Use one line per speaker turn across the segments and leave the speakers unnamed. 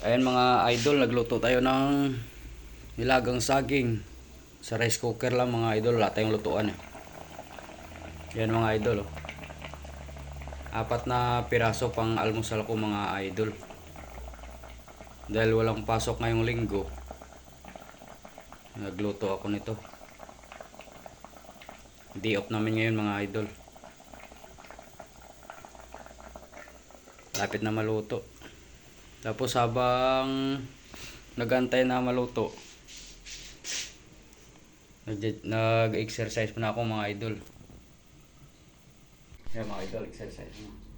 Ayan mga idol, nagluto tayo ng nilagang saging. Sa rice cooker lang mga idol, wala tayong lutuan eh. Yan mga idol oh. Apat na piraso pang almusal ko mga idol. Dahil walang pasok ngayong linggo, nagluto ako nito. Day off namin ngayon mga idol. Lapit na maluto. Tapos habang nagantay na maluto, nag- nag-exercise muna ako mga idol. Yan mga idol, exercise mo.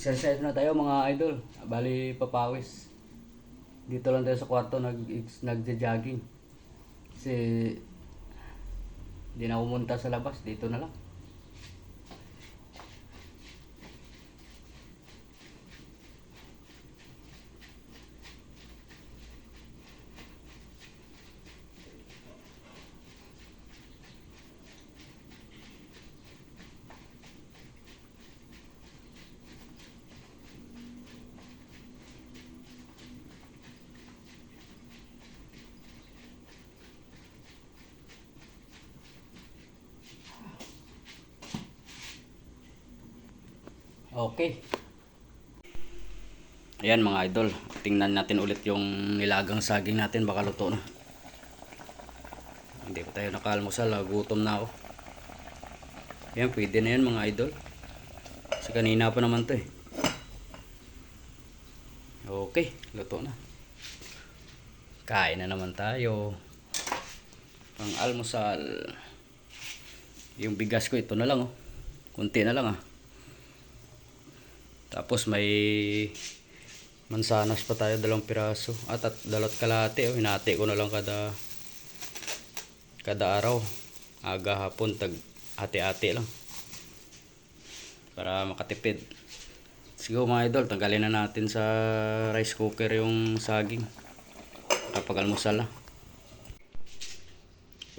Exercise na tayo mga idol. Bali papawis. Dito lang tayo sa kwarto nag nagja-jogging. Kasi hindi na pumunta sa labas, dito na lang. Okay. Ayan mga idol, tingnan natin ulit yung nilagang saging natin, baka luto na. Hindi pa tayo nakalmusal, ah, gutom na ako. Ayan, pwede na yan mga idol. Kasi kanina pa naman to eh. Okay, luto na. Kain na naman tayo. Pang almusal. Yung bigas ko, ito na lang oh. Kunti na lang ah. Tapos may mansanas pa tayo dalawang piraso. At, at dalawat kalate oh, hinati ko na lang kada kada araw. Aga hapon tag ate-ate lang. Para makatipid. Siguro mga idol tanggalin na natin sa rice cooker yung saging. Kapag almusal na.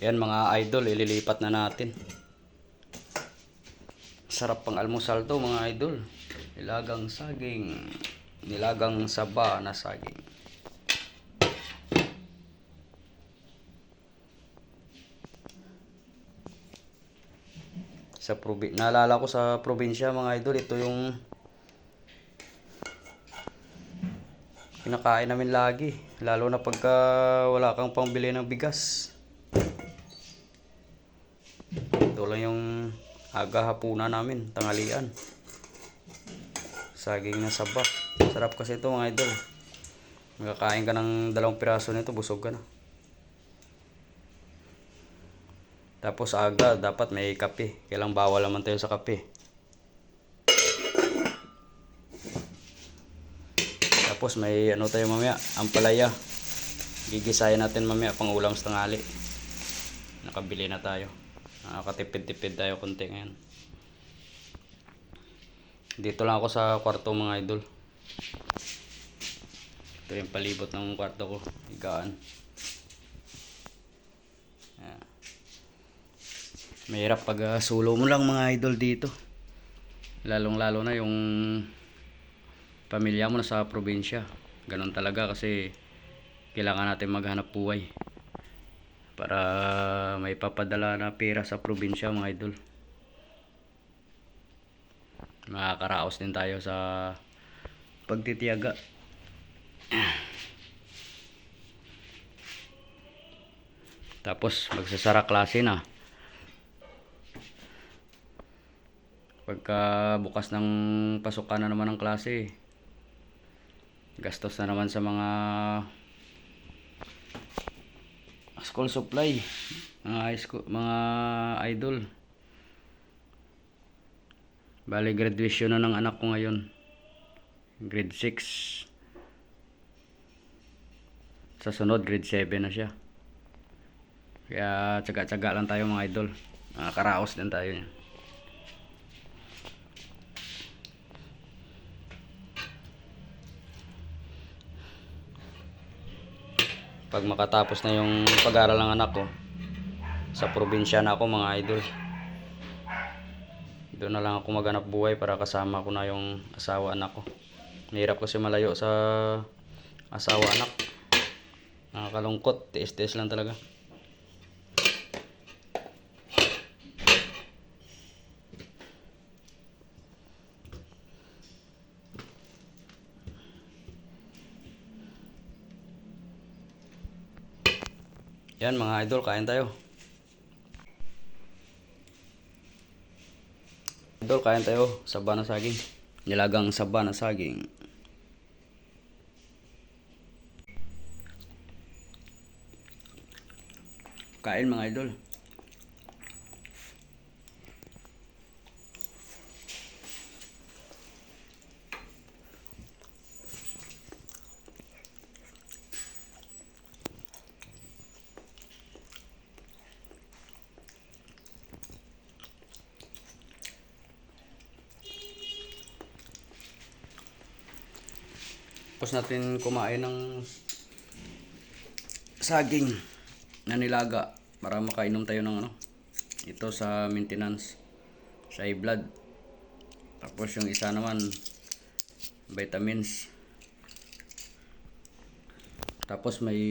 Yan mga idol ililipat na natin. Sarap pang almusal to mga idol nilagang saging. Nilagang saba na saging. Sa probi naalala ko sa probinsya mga idol ito yung pinakain namin lagi. Lalo na pagka wala kang pangbili ng bigas. Ito lang yung aga hapunan namin tanghalian saging na saba sarap kasi ito mga idol makakain ka ng dalawang piraso nito busog ka na tapos aga dapat may kape kailang bawal naman tayo sa kape tapos may ano tayo mamaya ampalaya Gigisayan natin mamaya pang ulam sa tanghali. Nakabili na tayo. Nakakatipid-tipid tayo konti ngayon. Dito lang ako sa kwarto mga idol. Ito yung palibot ng kwarto ko. Higaan. Ayan. Mahirap pag ah, solo mo lang mga idol dito. Lalong lalo na yung pamilya mo na sa probinsya. Ganon talaga kasi kailangan natin maghanap buhay para may papadala na pera sa probinsya mga idol. Makakaraos din tayo sa pagtitiyaga. Tapos magsasara klase na. Pagka bukas ng pasukan na naman ng klase, gastos na naman sa mga school supply, mga high school, mga idol. Bali graduation na ng anak ko ngayon. Grade 6. Sa sunod grade 7 na siya. Kaya tsaga-tsaga lang tayo mga idol. Nakakaraos din tayo niya. Pag makatapos na yung pag-aaral ng anak ko, sa probinsya na ako mga idol. Doon na lang ako maghanap buhay para kasama ko na yung asawa anak ko. Mahirap kasi malayo sa asawa anak. Nakakalungkot, tiis-tiis lang talaga. Yan mga idol, kain tayo. Idol, kain tayo. Saba na saging. Nilagang saba na saging. Kain mga idol. Tapos natin kumain ng saging na nilaga para makainom tayo ng ano. Ito sa maintenance sa blood. Tapos yung isa naman vitamins. Tapos may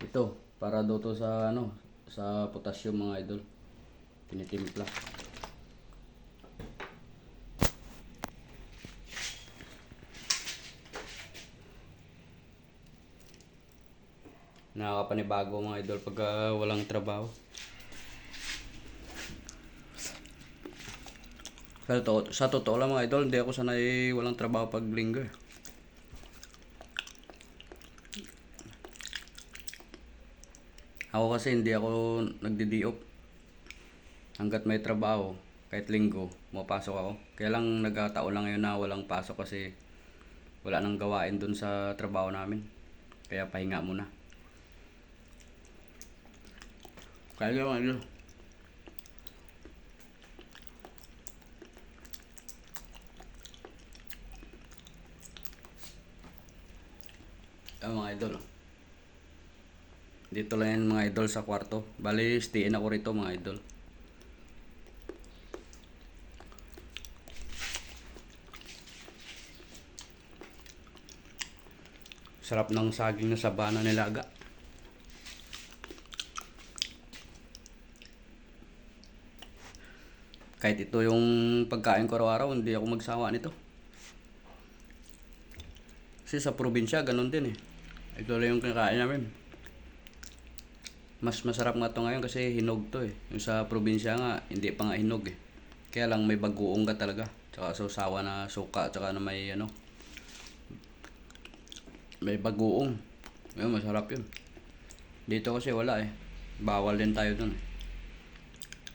ito para daw to sa ano sa potassium mga idol. Tinitimpla. Nakakapanibago mga idol pag ah, walang trabaho. Sa totoo, sa totoo lang mga idol, hindi ako sanay walang trabaho pag linggo eh. Ako kasi hindi ako nagdi-diop. Hanggat may trabaho, kahit linggo, mapasok ako. Kaya lang nagkataon lang ngayon na walang pasok kasi wala nang gawain dun sa trabaho namin. Kaya pahinga muna. Kaya ano. Mga idol. Dito lang yan mga idol sa kwarto. Bali, stayin ako rito mga idol. Sarap ng saging na sabana nilaga. Kahit ito yung pagkain ko araw-araw, hindi ako magsawa nito. Kasi sa probinsya, ganun din eh. Ito lang yung kinakain namin. Mas masarap nga to ngayon kasi hinog to eh. Yung sa probinsya nga, hindi pa nga hinog eh. Kaya lang may bagoong ka talaga. Tsaka sausawa na suka, tsaka na may ano. May bagoong. Yun, masarap yun. Dito kasi wala eh. Bawal din tayo dun eh.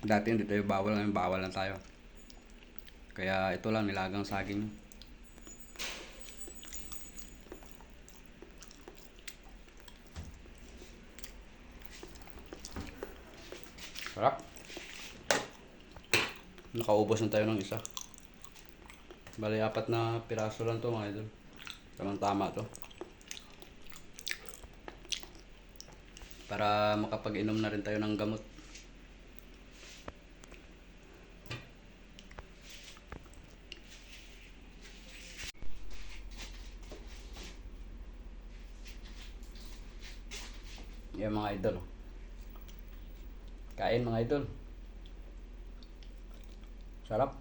Dati hindi tayo bawal, ngayon bawal na tayo. Kaya ito lang, nilagang saging. Sarap. Nakaubos na tayo ng isa. Bali, apat na piraso lang to mga idol. Tamang-tama to. Para makapag-inom na rin tayo ng gamot. Idol. Kain mga idol. Sarap.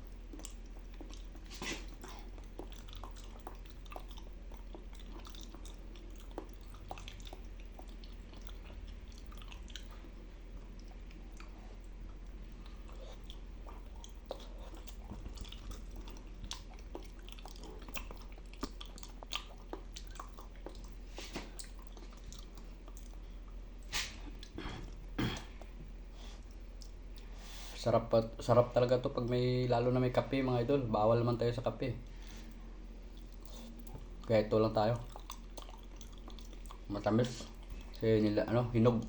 Sarap pa, sarap talaga to pag may lalo na may kape mga idol. Bawal naman tayo sa kape. Kaya ito lang tayo. Matamis. Kasi nila ano, hinog.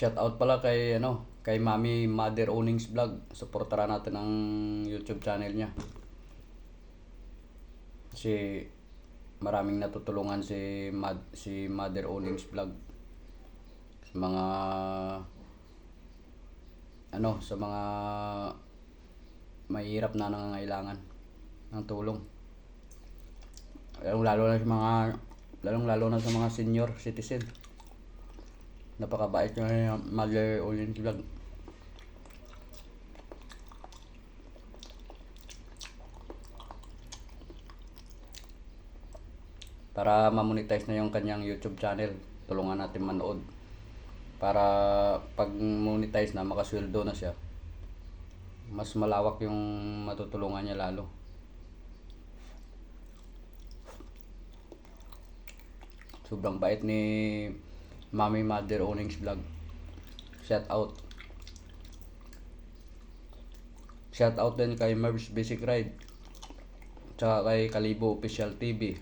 Shout out pala kay ano, kay Mami Mother Ownings Vlog. Suportahan natin ang YouTube channel niya. Kasi maraming natutulungan si Mad, si Mother Ownings Vlog sa mga ano, sa mga mahirap na nangangailangan ng tulong. Lalong lalo na sa mga lalong lalo na sa mga senior citizen. Napakabait niya yung Mother Ownings Vlog. para ma-monetize na yung kanyang YouTube channel. Tulungan natin manood. Para pag monetize na, makasweldo na siya. Mas malawak yung matutulungan niya lalo. Sobrang bait ni Mami Mother Ownings Vlog. Shout out. Shout out din kay Merv's Basic Ride. Tsaka kay Kalibo Official TV.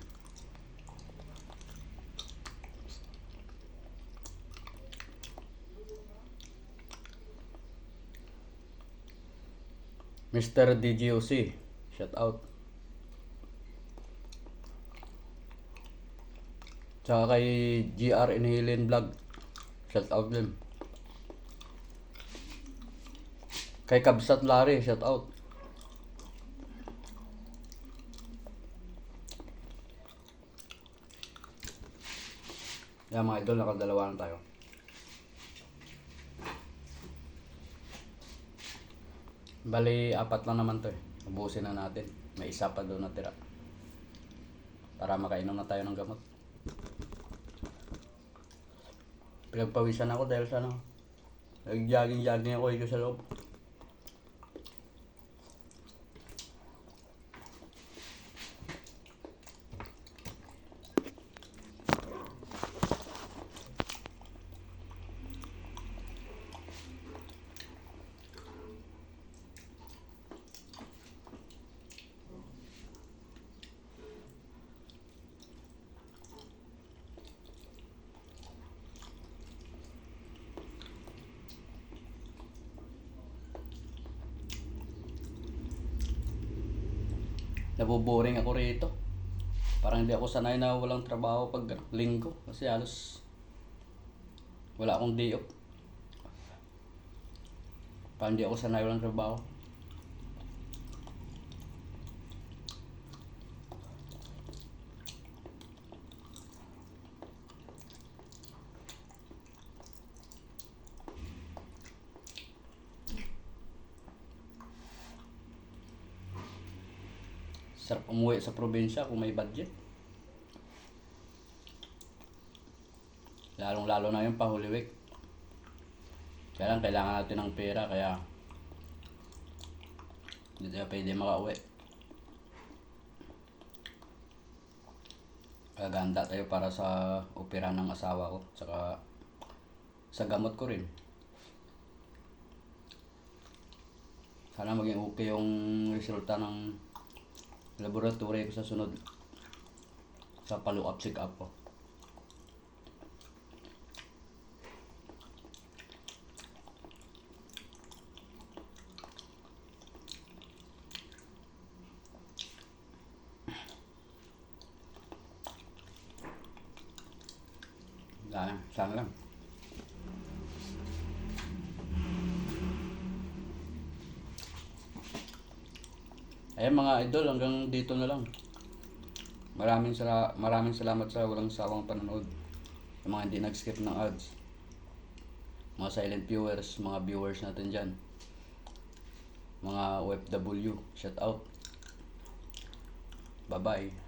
Mr. DGOC, shout out. Tsaka kay GR Inhalen Vlog, shout out din. Kay Kabsat Lari, shout out. Yan mga idol, nakadalawa na tayo. Bali, apat lang naman to eh. Ubusin na natin. May isa pa doon natira. Para makainom na tayo ng gamot. Pinagpawisan ako dahil sa ano. Nag-jogging-jogging ako dito sa loob. Naboboring ako rito. Parang hindi ako sanay na walang trabaho pag linggo. Kasi halos wala akong day off. Parang hindi ako sanay walang trabaho. Sarap umuwi sa probinsya kung may budget. Lalong lalo na yung pa Holy Week. Kaya lang kailangan natin ng pera kaya hindi tayo pwede makauwi. Gaganda tayo para sa opera ng asawa ko. Saka sa gamot ko rin. Sana maging okay yung resulta ng laboratory ko sa sunod. Sa follow-up check-up ko. Sana, sana lang. Ayan mga idol, hanggang dito na lang. Maraming sala maraming salamat sa walang sawang panonood. Sa mga hindi nag-skip ng ads. Mga silent viewers, mga viewers natin dyan. Mga OFW, shout out. Bye-bye.